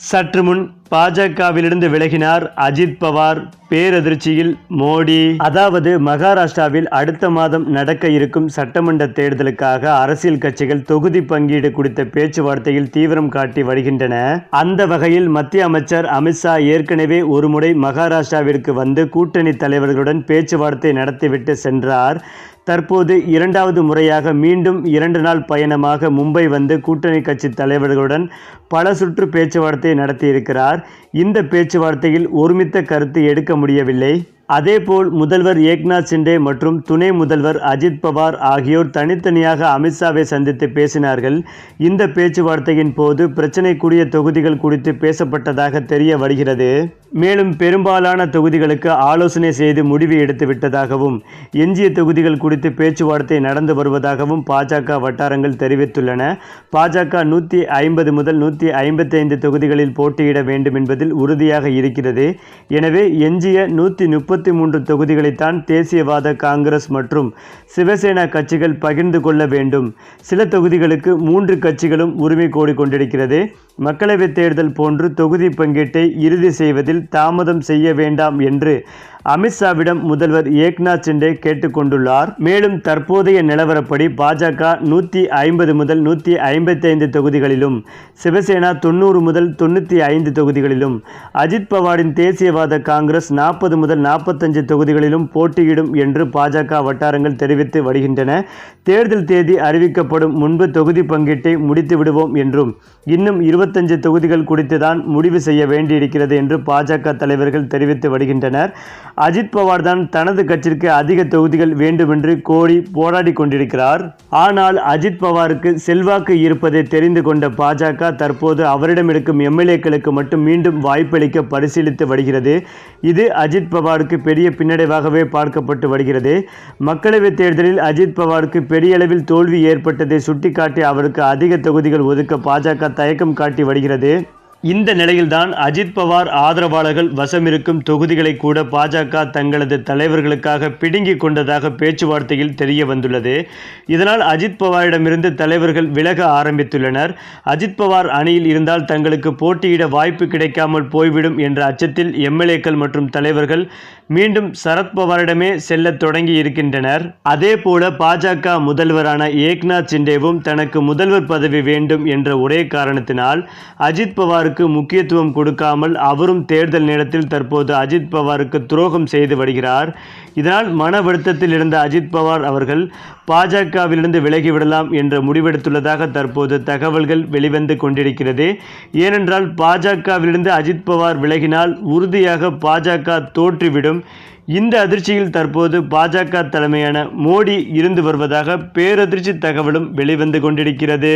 சற்று முன் பாஜகவிலிருந்து விலகினார் அஜித் பவார். பேரதிர்ச்சியில் மோடி. அதாவது மகாராஷ்டிராவில் அடுத்த மாதம் நடக்க இருக்கும் சட்டமன்ற தேர்தலுக்காக அரசியல் கட்சிகள் தொகுதி பங்கீடு குறித்த பேச்சுவார்த்தையில் தீவிரம் காட்டி வருகின்றன. அந்த வகையில் மத்திய அமைச்சர் அமித்ஷா ஏற்கனவே ஒருமுறை மகாராஷ்டிராவிற்கு வந்து கூட்டணி தலைவர்களுடன் பேச்சுவார்த்தை நடத்திவிட்டு சென்றார். தற்போது இரண்டாவது முறையாக மீண்டும் இரண்டு நாள் பயணமாக மும்பை வந்து கூட்டணி கட்சி தலைவர்களுடன் பல சுற்று பேச்சுவார்த்தை நடத்தியிருக்கிறார். இந்த பேச்சுவார்த்தையில் ஒருமித்த கருத்து எடுக்க முடியவில்லை. அதேபோல் முதல்வர் ஏக்நாத் சிண்டே மற்றும் துணை முதல்வர் அஜித் பவார் ஆகியோர் தனித்தனியாக அமித்ஷாவை சந்தித்து பேசினார்கள். இந்த பேச்சுவார்த்தையின் போது பிரச்சினைக்குரிய தொகுதிகள் குறித்து பேசப்பட்டதாக தெரிய வருகிறது. மேலும் பெரும்பாலான தொகுதிகளுக்கு ஆலோசனை செய்து முடிவு எடுத்து விட்டதாகவும் எஞ்சிய தொகுதிகள் குறித்து பேச்சுவார்த்தை நடந்து வருவதாகவும் பாஜக வட்டாரங்கள் தெரிவித்துள்ளன. பாஜக நூற்றி ஐம்பது முதல் நூற்றி ஐம்பத்தைந்து தொகுதிகளில் போட்டியிட வேண்டும் என்பதில் உறுதியாக இருக்கிறது. எனவே எஞ்சிய நூற்றி முப்பத்தி மூன்று தொகுதிகளைத்தான் தேசியவாத காங்கிரஸ் மற்றும் சிவசேனா கட்சிகள் பகிர்ந்து கொள்ள வேண்டும். சில தொகுதிகளுக்கு மூன்று கட்சிகளும் உரிமை கோடி கொண்டிருக்கிறது. மக்களவைத் தேர்தல் போன்று தொகுதி பங்கீட்டை இறுதி செய்வதில் தாமதம் செய்ய வேண்டாம் என்று அமித்ஷாவிடம் முதல்வர் ஏக்நாத் சிண்டே கேட்டுக்கொண்டுள்ளார். மேலும் தற்போதைய நிலவரப்படி பாஜக நூற்றி ஐம்பது முதல் நூற்றி ஐம்பத்தைந்து தொகுதிகளிலும் சிவசேனா தொண்ணூறு முதல் தொண்ணூற்றி ஐந்து தொகுதிகளிலும் அஜித் பவாரின் தேசியவாத காங்கிரஸ் நாற்பது முதல் நாற்பத்தஞ்சு தொகுதிகளிலும் போட்டியிடும் என்று பாஜக வட்டாரங்கள் தெரிவித்து வருகின்றன. தேர்தல் தேதி அறிவிக்கப்படும் முன்பு தொகுதி பங்கீட்டை முடித்து விடுவோம் என்றும் இன்னும் இருபத்தஞ்சு தொகுதிகள் குறித்துதான் முடிவு செய்ய வேண்டியிருக்கிறது என்று பாஜக தலைவர்கள் தெரிவித்து வருகின்றனர். அஜித் பவார் தான் தனது கட்சிக்கு அதிக தொகுதிகள் வேண்டுமென்று கோரி போராடி கொண்டிருக்கிறார். ஆனால் அஜித் பவாருக்கு செல்வாக்கு இருப்பதை தெரிந்து கொண்ட பாஜக தற்போது அவரிடம் இருக்கும் எம்எல்ஏக்களுக்கு மட்டும் மீண்டும் வாய்ப்பளிக்க பரிசீலித்து வருகிறது. இது அஜித் பவாருக்கு பெரிய பின்னடைவாகவே பார்க்கப்பட்டு வருகிறது. மக்களவைத் தேர்தலில் அஜித் பவாருக்கு பெரிய அளவில் தோல்வி ஏற்பட்டதை சுட்டிக்காட்டி அவருக்கு அதிக தொகுதிகள் ஒதுக்க பாஜக தயக்கம் காட்டி வருகிறது. இந்த நிலையில்தான் அஜித் பவார் ஆதரவாளர்கள் வசமிருக்கும் தொகுதிகளை கூட பாஜக தங்களது தலைவர்களுக்காக பிடுங்கிக் கொண்டதாக பேச்சுவார்த்தையில் தெரிய வந்துள்ளது இதனால் அஜித் பவாரிடமிருந்து தலைவர்கள் விலக ஆரம்பித்துள்ளனர். அஜித் பவார் அணியில் இருந்தால் தங்களுக்கு போட்டியிட வாய்ப்பு கிடைக்காமல் போய்விடும் என்ற அச்சத்தில் எம்எல்ஏக்கள் மற்றும் தலைவர்கள் மீண்டும் சரத்பவாரிடமே செல்ல தொடங்கி இருக்கின்றனர். அதே போல பாஜக முதல்வரான ஏக்நாத் சிண்டேவும் தனக்கு முதல்வர் பதவி வேண்டும் என்ற ஒரே காரணத்தினால் அஜித் பவாருக்கு முக்கியத்துவம் கொடுக்காமல் அவரும் தேர்தல் நேரத்தில் தற்போது அஜித் பவாருக்கு துரோகம் செய்து வருகிறார். இதனால் மன வருத்தத்தில் இருந்த அஜித் பவார் அவர்கள் பாஜகவிலிருந்து விலகிவிடலாம் என்ற முடிவெடுத்துள்ளதாக தற்போது தகவல்கள் வெளிவந்து கொண்டிருக்கிறது. ஏனென்றால் பாஜகவிலிருந்து அஜித் பவார் விலகினால் உறுதியாக பாஜக தோற்றுவிடும். இந்த அதிர்ச்சியில் தற்போது பாஜக தலைமையான மோடி இருந்து வருவதாக பேரதிர்ச்சி தகவலும் வெளிவந்து கொண்டிருக்கிறது.